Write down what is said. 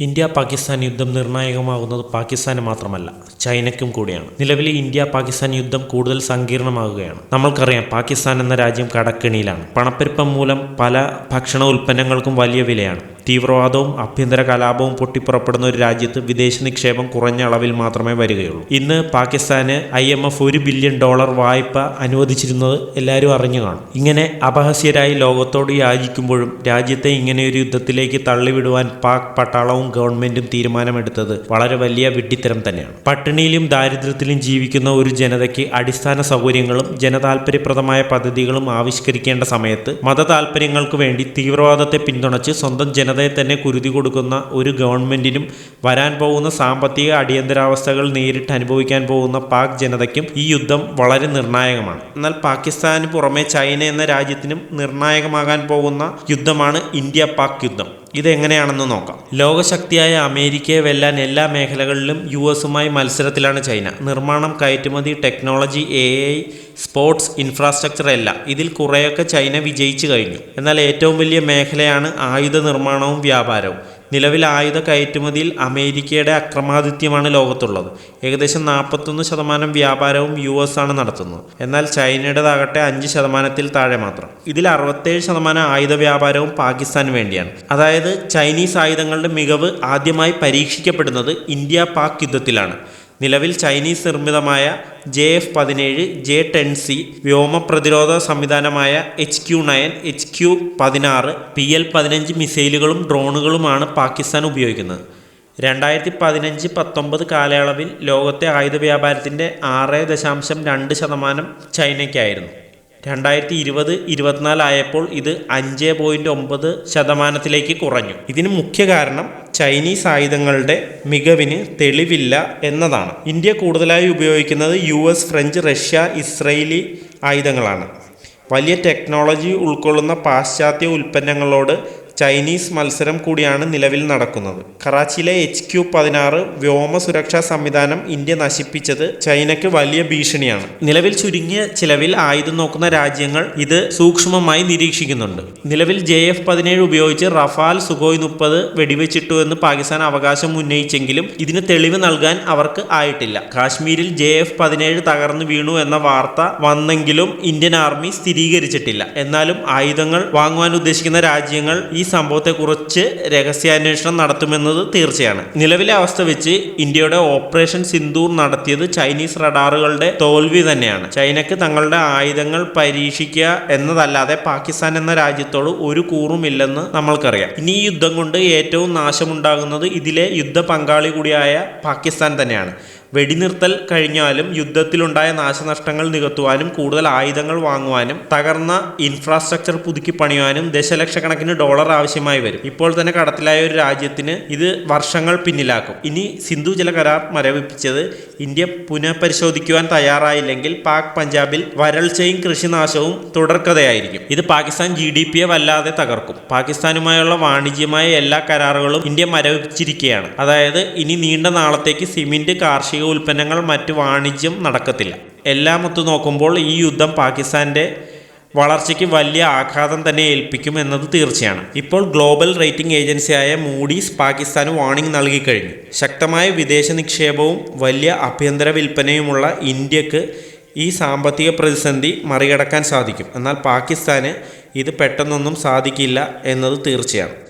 India Pakistan യുദ്ധം നിർണായകമാകുന്നത് പാകിസ്ഥാന് മാത്രമല്ല ചൈനയ്ക്കും കൂടിയാണ്. നിലവിലെ ഇന്ത്യ പാകിസ്ഥാൻ യുദ്ധം കൂടുതൽ സങ്കീർണമാകുകയാണ്. നമ്മൾക്കറിയാം പാകിസ്ഥാൻ എന്ന രാജ്യം കടക്കെണിയിലാണ്. പണപ്പെരുപ്പം മൂലം പല ഭക്ഷണ ഉൽപ്പന്നങ്ങൾക്കും വലിയ വിലയാണ്. തീവ്രവാദവും ആഭ്യന്തര കലാപവും പൊട്ടിപ്പുറപ്പെടുന്ന ഒരു രാജ്യത്ത് വിദേശ നിക്ഷേപം കുറഞ്ഞ അളവിൽ മാത്രമേ വരികയുള്ളൂ. ഇന്ന് പാകിസ്ഥാന് ഐ എം എഫ് ഒരു ബില്യൺ ഡോളർ വായ്പ അനുവദിച്ചിരുന്നത് എല്ലാവരും അറിഞ്ഞു കാണും. ഇങ്ങനെ അപഹസ്യരായി ലോകത്തോട് യാചിക്കുമ്പോഴും രാജ്യത്തെ ഇങ്ങനെയൊരു യുദ്ധത്തിലേക്ക് തള്ളിവിടുവാൻ പാക് പട്ടാളവും ഗവൺമെന്റും തീരുമാനമെടുത്തത് വളരെ വലിയ വിഡ്ഢിത്തരം തന്നെയാണ്. പട്ടിണിയിലും ദാരിദ്ര്യത്തിലും ജീവിക്കുന്ന ഒരു ജനതയ്ക്ക് അടിസ്ഥാന സൗകര്യങ്ങളും ജനതാൽപര്യപ്രദമായ പദ്ധതികളും ആവിഷ്കരിക്കേണ്ട സമയത്ത് മത താല്പര്യങ്ങൾക്ക് വേണ്ടി തീവ്രവാദത്തെ പിന്തുണച്ച് സ്വന്തം ജനതയെ തന്നെ കുരുതി കൊടുക്കുന്ന ഒരു ഗവൺമെന്റിനും വരാൻ പോകുന്ന സാമ്പത്തിക അടിയന്തരാവസ്ഥകൾ നേരിട്ട് അനുഭവിക്കാൻ പോകുന്ന പാക് ജനതയ്ക്കും ഈ യുദ്ധം വളരെ നിർണായകമാണ്. എന്നാൽ പാകിസ്ഥാന് പുറമെ ചൈന എന്ന രാജ്യത്തിനും നിർണായകമാകാൻ പോകുന്ന യുദ്ധമാണ് ഇന്ത്യ പാക് യുദ്ധം. ഇതെങ്ങനെയാണെന്ന് നോക്കാം. ലോകശക്തിയായ അമേരിക്കയെ വെല്ലാൻ എല്ലാ മേഖലകളിലും യു എസുമായി മത്സരത്തിലാണ് ചൈന. നിർമ്മാണം കയറ്റുമതി technology A I sports infrastructure എല്ലാം ഇതിൽ കുറേയൊക്കെ ചൈന വിജയിച്ചു കഴിഞ്ഞു. എന്നാൽ ഏറ്റവും വലിയ മേഖലയാണ് ആയുധ നിർമ്മാണവും വ്യാപാരവും. നിലവിൽ ആയുധ കയറ്റുമതിയിൽ അമേരിക്കയുടെ അക്രമാദിത്യമാണ് ലോകത്തുള്ളത്. ഏകദേശം നാൽപ്പത്തൊന്ന് ശതമാനം വ്യാപാരവും യു എസ് ആണ് നടത്തുന്നത്. എന്നാൽ ചൈനയുടേതാകട്ടെ അഞ്ച് ശതമാനത്തിൽ താഴെ മാത്രം. ഇതിൽ അറുപത്തേഴ് ശതമാനം ആയുധ വ്യാപാരവും പാകിസ്ഥാന് വേണ്ടിയാണ്. അതായത് ചൈനീസ് ആയുധങ്ങളുടെ മികവ് ആദ്യമായി പരീക്ഷിക്കപ്പെടുന്നത് ഇന്ത്യ പാക് യുദ്ധത്തിലാണ്. നിലവിൽ ചൈനീസ് നിർമ്മിതമായ ജെ എഫ് പതിനേഴ് ജെ ടെൻ സി വ്യോമ പ്രതിരോധ സംവിധാനമായ H Q nine H Q പതിനാറ് പി എൽ പതിനഞ്ച് മിസൈലുകളും ഡ്രോണുകളുമാണ് പാകിസ്ഥാൻ ഉപയോഗിക്കുന്നത്. രണ്ടായിരത്തി പതിനഞ്ച് പത്തൊമ്പത് കാലയളവിൽ ലോകത്തെ ആയുധ വ്യാപാരത്തിന്റെ ആറ് ദശാംശം രണ്ട് ശതമാനം ചൈനയ്ക്കായിരുന്നു. രണ്ടായിരത്തി ഇരുപത് ഇരുപത്തിനാലായപ്പോൾ ഇത് അഞ്ച് പോയിന്റ് ഒമ്പത് ശതമാനത്തിലേക്ക് കുറഞ്ഞു. ഇതിന് മുഖ്യ കാരണം ചൈനീസ് ആയുധങ്ങളുടെ മികവിന് തെളിവില്ല എന്നതാണ്. ഇന്ത്യ കൂടുതലായി ഉപയോഗിക്കുന്നത് U S French Russia Israeli ആയുധങ്ങളാണ്. വലിയ ടെക്നോളജി ഉൾക്കൊള്ളുന്ന പാശ്ചാത്യ ഉൽപ്പന്നങ്ങളോട് ചൈനീസ് മത്സരം കൂടിയാണ് നിലവിൽ നടക്കുന്നത്. കറാച്ചിയിലെ എച്ച് ക്യു പതിനാറ് വ്യോമ സുരക്ഷാ സംവിധാനം ഇന്ത്യ നശിപ്പിച്ചത് ചൈനയ്ക്ക് വലിയ ഭീഷണിയാണ്. നിലവിൽ ചുരുങ്ങിയ ചിലവിൽ ആയുധം നോക്കുന്ന രാജ്യങ്ങൾ ഇത് സൂക്ഷ്മമായി നിരീക്ഷിക്കുന്നുണ്ട്. നിലവിൽ ജെ എഫ് പതിനേഴ് ഉപയോഗിച്ച് റഫാൽ സുഖോയ് മുപ്പത് വെടിവെച്ചിട്ടു എന്ന് പാകിസ്ഥാൻ അവകാശം ഉന്നയിച്ചെങ്കിലും ഇതിന് തെളിവ് നൽകാൻ അവർക്ക് ആയിട്ടില്ല. കാശ്മീരിൽ ജെ എഫ് പതിനേഴ് തകർന്നു വീണു എന്ന വാർത്ത വന്നെങ്കിലും ഇന്ത്യൻ ആർമി സ്ഥിരീകരിച്ചിട്ടില്ല. എന്നാലും ആയുധങ്ങൾ വാങ്ങുവാൻ ഉദ്ദേശിക്കുന്ന രാജ്യങ്ങൾ ഈ സംഭവത്തെക്കുറിച്ച് രഹസ്യാന്വേഷണം നടത്തുമെന്നത് തീർച്ചയാണ്. നിലവിലെ അവസ്ഥ വെച്ച് ഇന്ത്യയുടെ ഓപ്പറേഷൻ സിന്ധൂർ നടത്തിയത് ചൈനീസ് റഡാറുകളുടെ തോൽവി തന്നെയാണ്. ചൈനയ്ക്ക് തങ്ങളുടെ ആയുധങ്ങൾ പരീക്ഷിക്കുക എന്നതല്ലാതെ പാകിസ്ഥാൻ എന്ന രാജ്യത്തോട് ഒരു കൂറുമില്ലെന്ന് നമ്മൾക്കറിയാം. ഇനി ഈ യുദ്ധം കൊണ്ട് ഏറ്റവും നാശമുണ്ടാകുന്നത് ഇതിലെ യുദ്ധ പങ്കാളി കൂടിയായ പാകിസ്ഥാൻ തന്നെയാണ്. വെടിനിർത്തൽ കഴിഞ്ഞാലും യുദ്ധത്തിലുണ്ടായ നാശനഷ്ടങ്ങൾ നികത്തുവാനും കൂടുതൽ ആയുധങ്ങൾ വാങ്ങുവാനും തകർന്ന ഇൻഫ്രാസ്ട്രക്ചർ പുതുക്കി പണിയുവാനും ദശലക്ഷക്കണക്കിന് ഡോളർ ആവശ്യമായി വരും. ഇപ്പോൾ തന്നെ കടത്തിലായ ഒരു രാജ്യത്തിന് ഇത് വർഷങ്ങൾ പിന്നിലാക്കും. ഇനി സിന്ധു ജല കരാർ മരവിപ്പിച്ചത് ഇന്ത്യ പുനഃപരിശോധിക്കുവാൻ തയ്യാറായില്ലെങ്കിൽ പാക് പഞ്ചാബിൽ വരൾച്ചയും കൃഷിനാശവും തുടർക്കഥയായിരിക്കും. ഇത് പാകിസ്ഥാൻ ജി ഡി പിയെ വല്ലാതെ തകർക്കും. പാകിസ്ഥാനുമായുള്ള വാണിജ്യമായ എല്ലാ കരാറുകളും ഇന്ത്യ മരവിപ്പിച്ചിരിക്കുകയാണ്. അതായത് ഇനി നീണ്ട നാളത്തേക്ക് സിമെന്റ് കാർഷിക ഉൽപ്പന്നങ്ങൾ മറ്റ് വാണിജ്യം നടക്കത്തില്ല. എല്ലാം ഒത്തു നോക്കുമ്പോൾ ഈ യുദ്ധം പാകിസ്ഥാന്റെ വളർച്ചയ്ക്ക് വലിയ ആഘാതം തന്നെ ഏൽപ്പിക്കും എന്നത് തീർച്ചയാണ്. ഇപ്പോൾ ഗ്ലോബൽ റേറ്റിംഗ് ഏജൻസിയായ മൂഡീസ് പാകിസ്ഥാന് വാർണിംഗ് നൽകിക്കഴിഞ്ഞു ശക്തമായ വിദേശ നിക്ഷേപവും വലിയ ആഭ്യന്തര വിൽപ്പനയുമുള്ള ഇന്ത്യയ്ക്ക് ഈ സാമ്പത്തിക പ്രതിസന്ധി മറികടക്കാൻ സാധിക്കും. എന്നാൽ പാകിസ്ഥാന് ഇത് പെട്ടെന്നൊന്നും സാധിക്കില്ല എന്നത് തീർച്ചയാണ്.